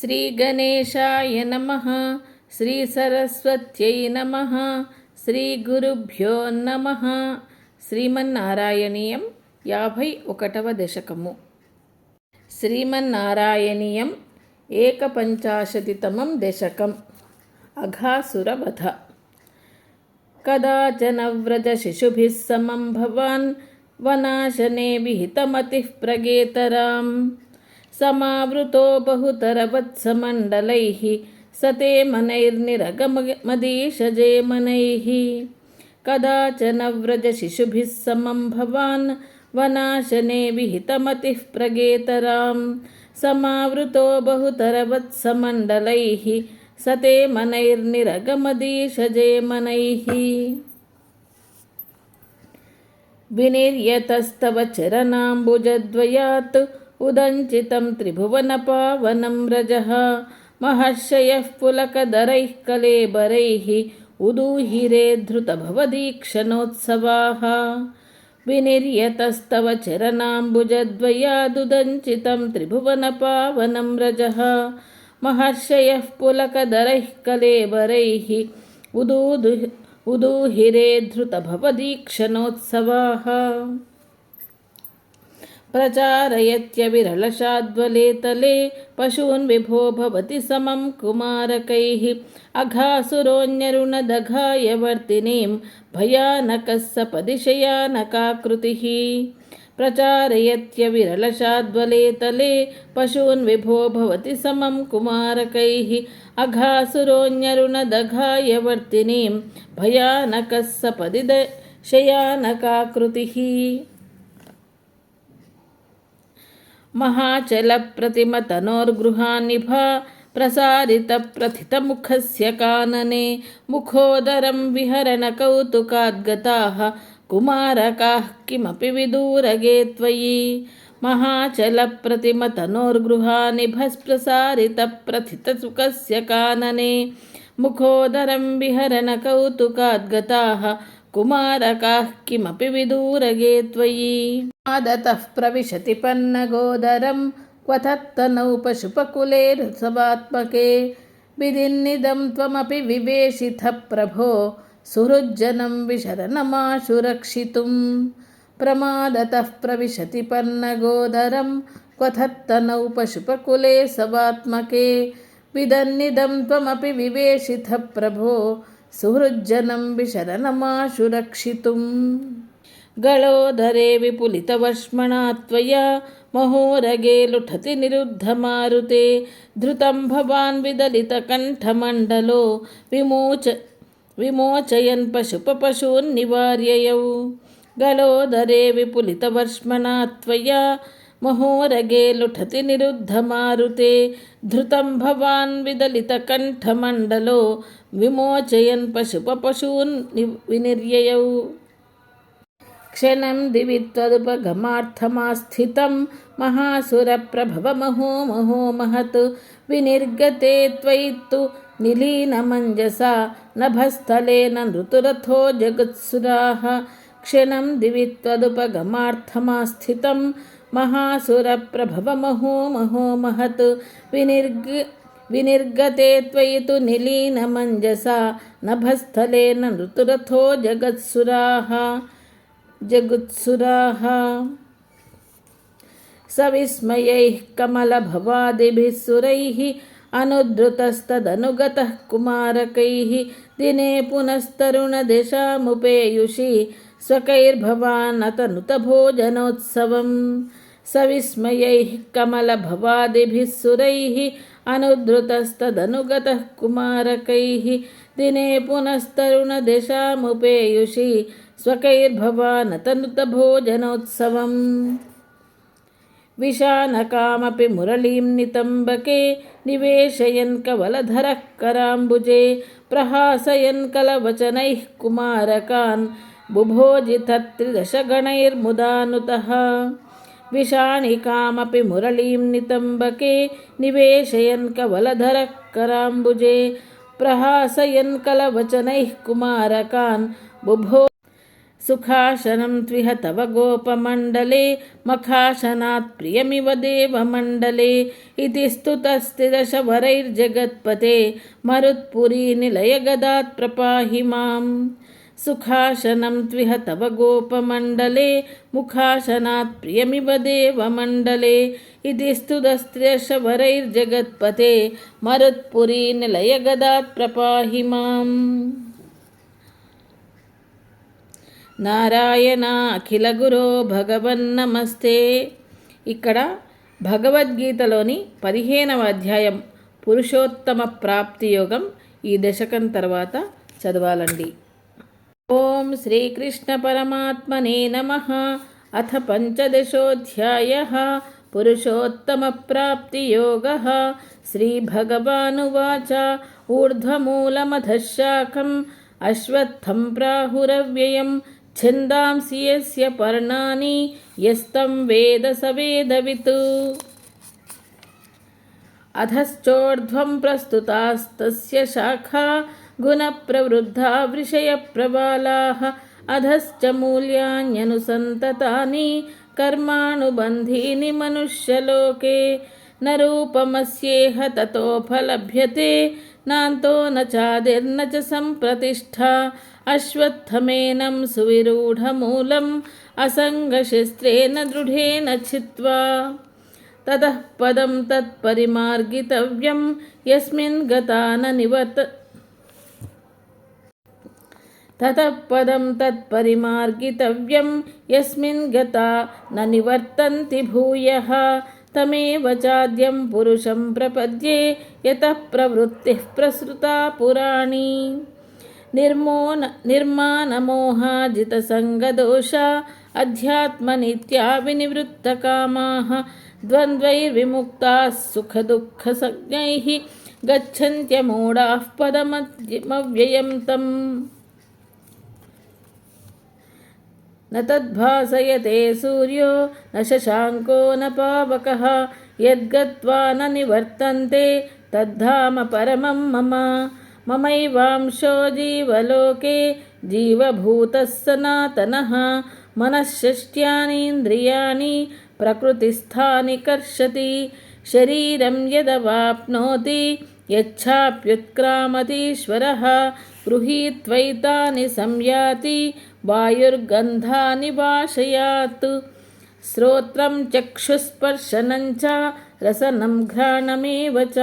శ్రీగణేశాయ నమ. శ్రీ సరస్వత్యై నమ. శ్రీ గురుభ్యో నమ. శ్రీమన్నారాయణీయం యాభై ఒకటవ దశకము. శ్రీమన్నారాయణీయం ఏకపంచాశతితమం దశకం. అఘాసురవధ. కదాచన వ్రజ శిశుభిः సమం భవాన్ వనాశనే విహితమతిः ప్రగేతరాం. समावृतो बहुतरवत्समण्डलैः स ते मनैर्निरगमदीशजे मनैः कदाचन व्रजशिशुभिः समं भवान् वनाशने विहितमतिः प्रगेतरां समावृतो बहुतरवत्समण्डलैः स ते मनैर्निरगमदीशजे मनैः विनिर्यतस्तव चरणाम्बुजद्वयात् उदञ्चितं त्रिभुवनपावनं रजः महर्षयः पुलकदरैः कलेबरैः उदूहिरे धृतभवदीक्षणोत्सवाः। विनिर्यतस्तव चरणाम्बुजद्वयादुदञ्चितं त्रिभुवनपावनं रजः महर्षयः पुलकदरैः कलेबरैः उदूदु उदूहिरे धृतभवदीक्षणोत्सवाः प्रचारयत्यविरलशाद्वले तले पशून् विभो भवति समं कुमारकैः अघासुरोऽन्यरुणदघाय वर्तिनीं भयानकः सपदि शयानकाकृतिः प्रचारयत्यविरलशाद्वले तले पशून् विभो भवति समं कुमारकैः अघासुरोऽन्यरुणदघाय वर्तिनीं भयानकः सपदि शयानकाकृतिः महाचलप्रतिमतनोर्गृहान्निभा प्रसारितप्रथितमुखस्य कानने मुखोदरं विहरणकौतुकाद्गताः कुमारकाः किमपि विदूरगे त्वयि महाचलप्रतिमतनोर्गृहानिभस्प्रसारितप्रथितसुखस्य कानने मुखोदरं विहरणकौतुकाद्गताः कुमारकाः किमपि विदूरगे त्वयि आदतः प्रविशति पन्नगोदरं क्वथत्तनौ पशुपकुले रसवात्मके विधिन्निदं त्वमपि विवेशितः प्रभो सुहृज्जनं विशरणमाशु रक्षितुं प्रमादतः प्रविशति पन्नगोदरं क्वथत्तनौ पशुपकुले सवात्मके विदन्निदं त्वमपि विवेशितः प्रभो सुहृज्जनं विशरणमाशु रक्षितुं गळोदरे विपुलितवर्ष्मणा त्वया महोरगे लुठति निरुद्धमारुते धृतं भवान् विदलितकण्ठमण्डलो विमोच विमोचयन् पशुपपशून् निवार्ययौ गलोदरे विपुलितवर्ष्मणा त्वया महोरगे लुठति निरुद्धमारुते धृतं भवान् विदलितकण्ठमण्डलो विमोचयन् पशुपपशून् विनिर्ययौ क्षणं दिवि त्वदुपगमार्थमास्थितं महासुरप्रभवमहो महो महत् विनिर्गते त्वयि तु निलीनमञ्जसा नभस्थलेन नृतुरथो जगत्सुराः क्षणं दिवि त्वदुपगमार्थमास्थितं महासुरप्रभवमहो महो महत् विनिर्ग विनिर्गते त्वयि तु निलीनमञ्जसा नभस्थलेन नृतुरथो जगत्सुराः जगुत्सुराः सविस्मयैः कमलभवादिभिः सुरैः अनुद्धृतस्तदनुगतः कुमारकैः दिने पुनस्तरुणदिशामुपेयुषि स्वकैर्भवानतनुतभोजनोत्सवं सविस्मयैः कमलभवादिभिः सुरैः अनुद्धृतस्तदनुगतः कुमारकैः, दिने पुनस्तरुणदिशामुपेयुषि स्वकैर्भवानतनुतभोजनोत्सवम्। विशानकामपि मुरलीं नितम्बके, निवेशयन् कवलधरः कराम्बुजे, प्रहासयन् कलवचनैः कुमारकान्, बुभोजितत्रिदशगणैर्मुदानुतः। विषाणिकामपि मुरलीं नितम्बके निवेशयन् कवलधरः कराम्बुजे प्रहासयन् कलवचनैः कुमारकान् बुभो सुखासनं त्विह तव गोपमण्डले मखासनात् प्रियमिव देवमण्डले इति स्तुतस्ति दशवरैर्जगत्पते मरुत्पुरीनिलयगदात् प्रपाहि माम् सुखासनं त्विह तव गोपमण्डले मुखासनात् प्रियमिव देवमण्डले इति स्तुतस्त्र्यशवरैर्जगत्पते मरुत्पुरीनिलयगदात् प्रपाहि माम् నారాయణ అఖిల గురో భగవన్నమస్తే ఇక్కడ భగవద్గీతలోని పదిహేనవ అధ్యాయం పురుషోత్తమ ప్రాప్తి యోగం ఈ దశకం తర్వాత చదవాలండి ఓం శ్రీకృష్ణ పరమాత్మనే నమ. అథ పంచదశోధ్యాయ. పురుషోత్తమ ప్రాప్తి యోగ. శ్రీభగవానువాచ ఊర్ధ్వమూలమధశాఖం. అశ్వత్థం ప్రాహురవ్యయం. ఛందాంసి యస్య పర్ణాని. యస్తం వేద సవేదవిత్. అధశ్చోర్ధ్వం ప్రస్తుతాస్తస్య శాఖా. गुणप्रवृद्धा विषयप्रबालाः अधश्च मूल्यान्यनुसन्ततानि कर्माणुबन्धीनि मनुष्यलोके न रूपमस्येह ततोपलभ्यते नान्तो न चादिर्न च सम्प्रतिष्ठा अश्वत्थमेनं सुविरूढमूलम् असङ्गशस्त्रेण दृढेन छित्त्वा ततः पदं तत्परिमार्गितव्यं यस्मिन् गता न निवर्त ततः पदं तत्परिमार्गितव्यं, यस्मिन् गता न निवर्तन्ति भूयः। तमेव चाद्यं पुरुषं प्रपद्ये, यतः प्रवृत्तिः प्रसृता पुराणी। निर्मोन निर्मानमोहाजितसङ्गदोषा अध्यात्मनित्या विनिवृत्तकामाः द्वन्द्वैर्विमुक्ताः सुखदुःखसज्ञैः गच्छन्त्यमूढाः पदमव्ययं तम्। न तद्भासयते सूर्यो न शशाङ्को न पावकः। यद्गत्वा न निवर्तन्ते, तद्धाम परमं मम। ममैवांशो जीवलोके, जीवभूतः सनातनः। मनःषष्ट्यानीन्द्रियाणि प्रकृतिस्थानि कर्षति। शरीरं यदवाप्नोति, यच्छाप्युत्क्रामतीश्वरः। गृहीत्वैतानि संयाति वायुर्गन्धानि वाशयात् श्रोत्रं चक्षुस्पर्शनं च रसनं घ्राणमेव च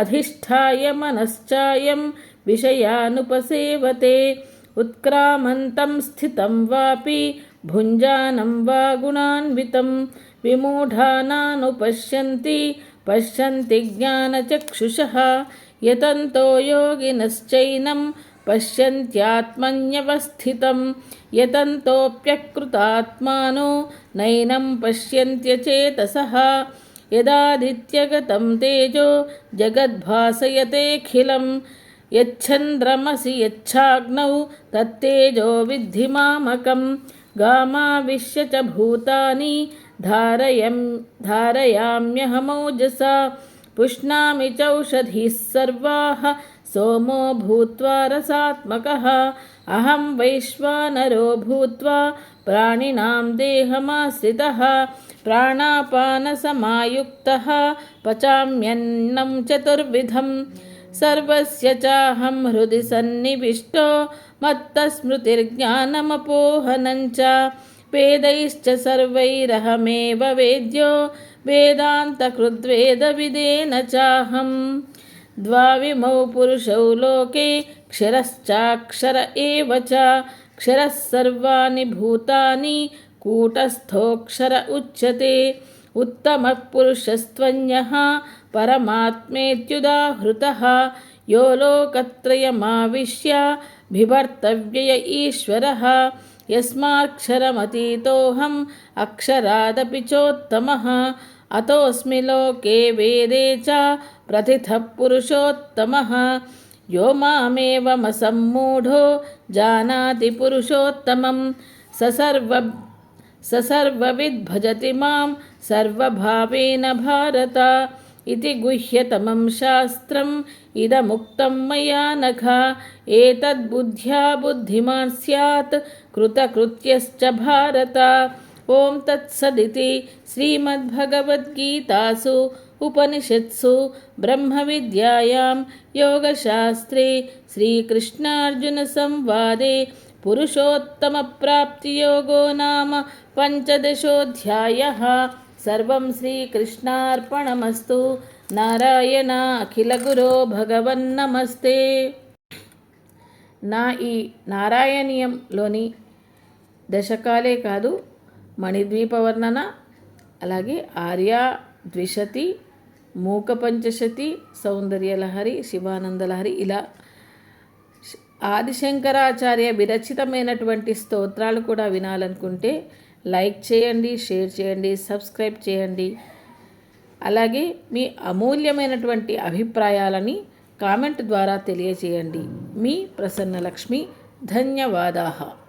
अधिष्ठाय मनश्चायं विषयानुपसेवते उत्क्रामन्तं स्थितं वापि भुञ्जानं वा गुणान्वितं विमूढानानुपश्यन्ति पश्यन्ति ज्ञानचक्षुषः यतन्तो योगिनश्चैनं पश्यन्त्यात्मन्यवस्थितं यतन्तोऽप्यकृतात्मानो नैनं पश्यन्त्यचेतसः। यदादित्यगतं तेजो जगद्भासयतेऽखिलं यच्छन्द्रमसि यच्छाग्नौ तत्तेजो विद्धि मामकं गामाविश्य च भूतानि धारयं धारयाम्यहमौजसा। पुष्णामि चौषधीः सर्वाः सोमो भूत्वा रसात्मकः अहं वैश्वानरो भूत्वा प्राणिनां देहमाश्रितः प्राणापानसमायुक्तः पचाम्यन्नं चतुर्विधं सर्वस्य चाहं हृदि सन्निविष्टो मत्तस्मृतिर्ज्ञानमपोहनं च वेदैश्च सर्वैरहमेव वेद्यो वेदान्तकृद्वेदविदेन चाहम् द्वाविमौ पुरुषौ लोके क्षरश्चाक्षर एव च क्षरः सर्वाणि भूतानि कूटस्थोऽक्षर उच्यते उत्तमः पुरुषस्त्वन्यः परमात्मेत्युदाहृतः यो लोकत्रयमाविश्य बिभर्तव्यय ईश्वरः यस्माक्षरमतीतोऽहम् अक्षरादपि चोत्तमः अतोऽस्मि लोके वेदे च प्रथितः पुरुषोत्तमः यो मामेवमसम्मूढो जानाति पुरुषोत्तमं स सर्व स सर्वविद्भजति माँ सर्वभावेन भारत इति गुह्यतमं शास्त्रम्। इदमुक्तं मया नघ एतद्बुद्ध्या बुद्धिमान् स्यात्। कृतकृत्यश्च भारत। ఓం తత్సదితి శ్రీమద్భగవద్గీతాసు ఉపనిషత్సు బ్రహ్మ విద్యాయాం యోగశాస్త్రే ప్రాప్తి యోగో నామ పంచదశోధ్యాయ. సర్వం శ్రీకృష్ణార్పణమస్తు. నారాయణ అఖిల గురో భగవన్ నమస్తే నా ఈ నారాయణీయంలోని దశకాలే కాదు మణిద్వీప వర్ణన అలాగే ఆర్య ద్విశతి మూక పంచశతి సౌందర్యలహరి శివానందలహరి ఇలా ఆదిశంకరాచార్య విరచితమైనటువంటి స్తోత్రాలు కూడా వినాలనుకుంటే లైక్ చేయండి షేర్ చేయండి సబ్స్క్రైబ్ చేయండి. అలాగే మీ అమూల్యమైనటువంటి అభిప్రాయాలని కామెంట్ ద్వారా తెలియజేయండి. మీ ప్రసన్నలక్ష్మి ధన్యవాదాహ